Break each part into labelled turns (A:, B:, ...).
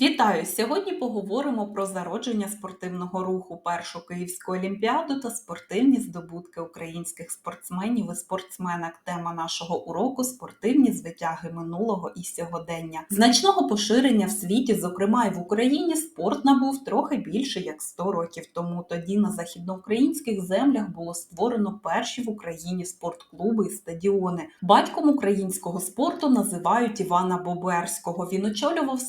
A: Вітаю! Сьогодні поговоримо про зародження спортивного руху, першу київську олімпіаду та спортивні здобутки українських спортсменів і спортсменок. Тема нашого уроку спортивні звитяги минулого і сьогодення. Значного поширення в світі, зокрема і в Україні, спорт набув трохи більше як 100 років тому. Тоді на західноукраїнських землях було створено перші в Україні спортклуби і стадіони. Батьком українського спорту називають Івана Боберського. Він очолював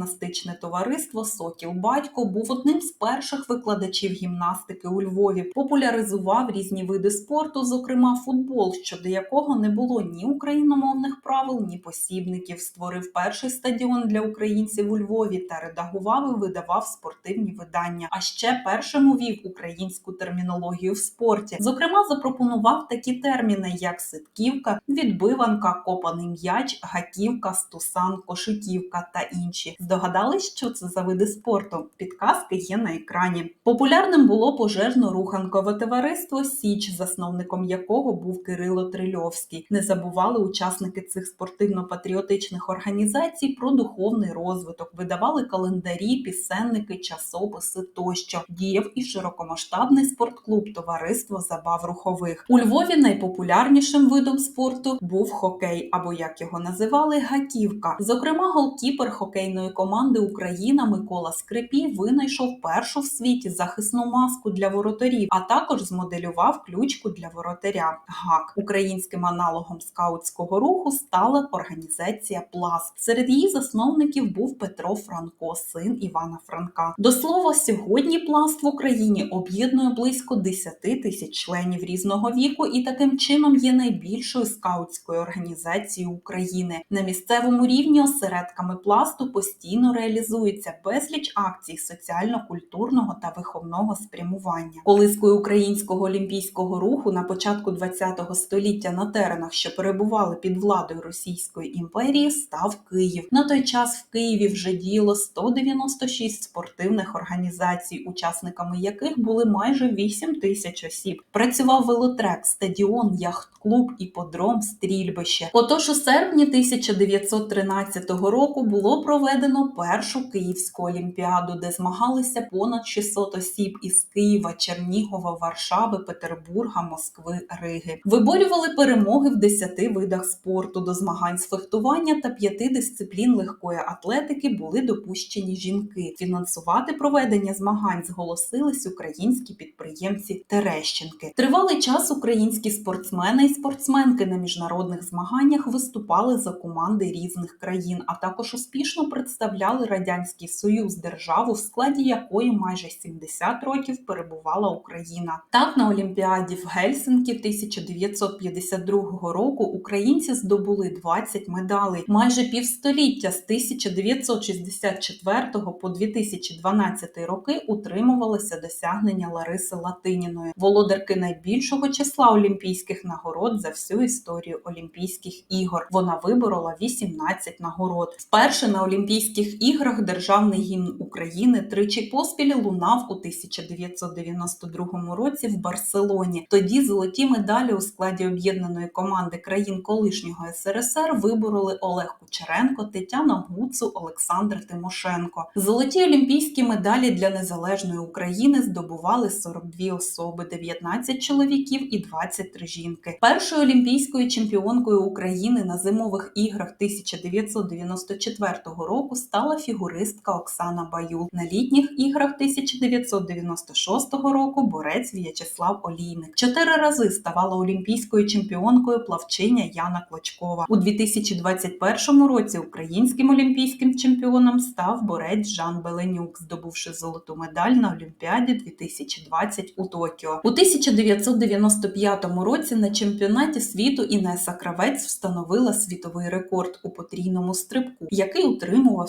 A: спортивно-гімнастичне товариство Сокіл Батько був одним з перших викладачів гімнастики у Львові. Популяризував різні види спорту, зокрема футбол, щодо якого не було ні україномовних правил, ні посібників. Створив перший стадіон для українців у Львові та редагував і видавав спортивні видання. А ще першим увів українську термінологію в спорті. Зокрема, запропонував такі терміни, як ситківка, відбиванка, копаний м'яч, гаківка, стусан, кошиківка та інші. Здогадались, що це за види спорту? Підказки є на екрані. Популярним було пожежно-руханкове товариство Січ, засновником якого був Кирило Трильовський. Не забували учасники цих спортивно-патріотичних організацій про духовний розвиток, видавали календарі, пісенники, часописи тощо. Діяв і широкомасштабний спортклуб Товариство забав рухових. У Львові найпопулярнішим видом спорту був хокей, або як його називали, гаківка. Зокрема, голкіпер хокейної команди Україна Микола Скрипій винайшов першу в світі захисну маску для воротарів, а також змоделював ключку для воротаря. ГАК українським аналогом скаутського руху стала організація Плас. Серед її засновників був Петро Франко, син Івана Франка. До слова, сьогодні Пласт в Україні об'єднує близько 10 тисяч членів різного віку і таким чином є найбільшою скаутською організацією України. На місцевому рівні осередками пласту постійно реалізується безліч акцій соціально-культурного та виховного спрямування. Колискою українського олімпійського руху на початку ХХ століття на теренах, що перебували під владою Російської імперії, став Київ. На той час в Києві вже діяло 196 спортивних організацій, учасниками яких були майже 8 тисяч осіб. Працював велотрек, стадіон, яхт-клуб, іподром, стрільбище. Отож, у серпні 1913 року було проведено першу Київську олімпіаду, де змагалися понад 600 осіб із Києва, Чернігова, Варшави, Петербурга, Москви, Риги. Виборювали перемоги в 10 видах спорту. До змагань з фехтування та п'яти дисциплін легкої атлетики були допущені жінки. Фінансувати проведення змагань зголосились українські підприємці Терещенки. Тривалий час українські спортсмени і спортсменки на міжнародних змаганнях виступали за команди різних країн, а також успішно представляли радянський союз, державу, в складі якої майже 70 років перебувала Україна. Так на Олімпіаді в Гельсинкі 1952 року українці здобули 20 медалей. Майже півстоліття з 1964 по 2012 роки утримувалися досягнення Лариси Латиніної, володарки найбільшого числа олімпійських нагород за всю історію Олімпійських ігор. Вона виборола 18 нагород. Вперше на Олімпійських іграх державний гімн України тричі поспіль лунав у 1992 році в Барселоні. Тоді золоті медалі у складі об'єднаної команди країн колишнього СРСР вибороли Олег Кучеренко, Тетяна Гуцу, Олександр Тимошенко. Золоті олімпійські медалі для незалежної України здобували 42 особи, 19 чоловіків і 23 жінки. Першою олімпійською чемпіонкою України на зимових іграх 1994 року стала фігуристка Оксана Баюл. На літніх іграх 1996 року борець В'ячеслав Олійник. Чотири рази ставала олімпійською чемпіонкою плавчиня Яна Клочкова. У 2021 році українським олімпійським чемпіоном став борець Жан Беленюк, здобувши золоту медаль на Олімпіаді 2020 у Токіо. У 1995 році на чемпіонаті світу Інеса Кравець встановила світовий рекорд у потрійному стрибку, який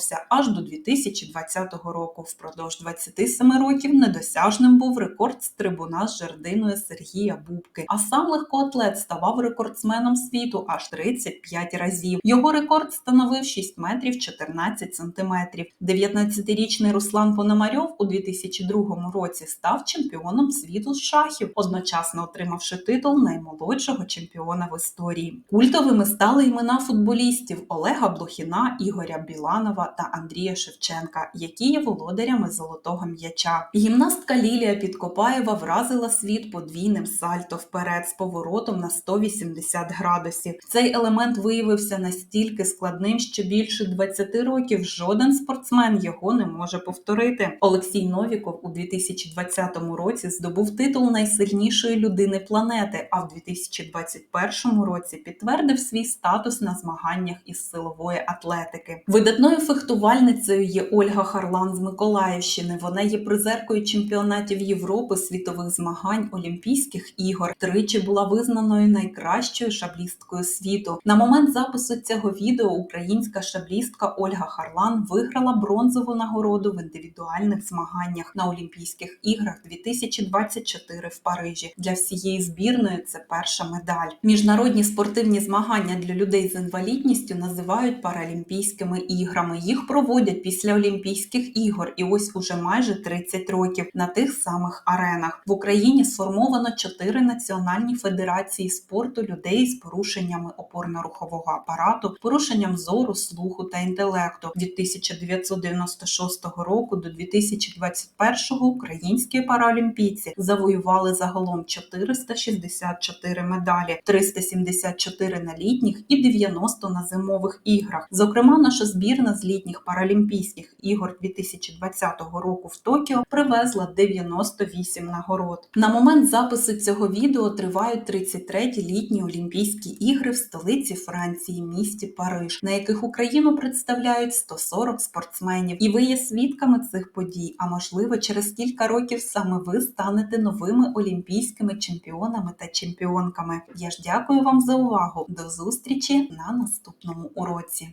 A: утримувався аж до 2020 року. Впродовж 27 років недосяжним був рекорд стрибуна з жердиною Сергія Бубки. А сам легкоатлет ставав рекордсменом світу аж 35 разів. Його рекорд становив 6 метрів 14 сантиметрів. 19-річний Руслан Пономарьов у 2002 році став чемпіоном світу з шахів, одночасно отримавши титул наймолодшого чемпіона в історії. Культовими стали імена футболістів Олега Блохіна, Ігоря Біланова, та Андрія Шевченка, які є володарями золотого м'яча. Гімнастка Лілія Підкопаєва вразила світ подвійним сальто вперед з поворотом на 180 градусів. Цей елемент виявився настільки складним, що більше 20 років жоден спортсмен його не може повторити. Олексій Новіков у 2020 році здобув титул найсильнішої людини планети, а в 2021 році підтвердив свій статус на змаганнях із силової атлетики. Видатною фехтувальницею є Ольга Харлан з Миколаївщини. Вона є призеркою чемпіонатів Європи, світових змагань, Олімпійських ігор. Тричі була визнаною найкращою шаблісткою світу. На момент запису цього відео українська шаблістка Ольга Харлан виграла бронзову нагороду в індивідуальних змаганнях на Олімпійських іграх 2024 в Парижі. Для всієї збірної це перша медаль. Міжнародні спортивні змагання для людей з інвалідністю називають паралімпійськими іграми. Їх проводять після Олімпійських ігор, і ось уже майже 30 років на тих самих аренах. В Україні сформовано чотири національні федерації спорту людей з порушеннями опорно-рухового апарату, порушенням зору, слуху та інтелекту. Від 1996 року до 2021 українські паралімпійці завоювали загалом 464 медалі, 374 на літніх і 90 на зимових іграх. Зокрема, наша збірна з літніх паралімпійських ігор 2020 року в Токіо привезла 98 нагород. На момент запису цього відео тривають 33-ті літні Олімпійські ігри в столиці Франції, місті Париж, на яких Україну представляють 140 спортсменів. І ви є свідками цих подій. А можливо, через кілька років саме ви станете новими олімпійськими чемпіонами та чемпіонками. Я ж дякую вам за увагу. До зустрічі на наступному уроці.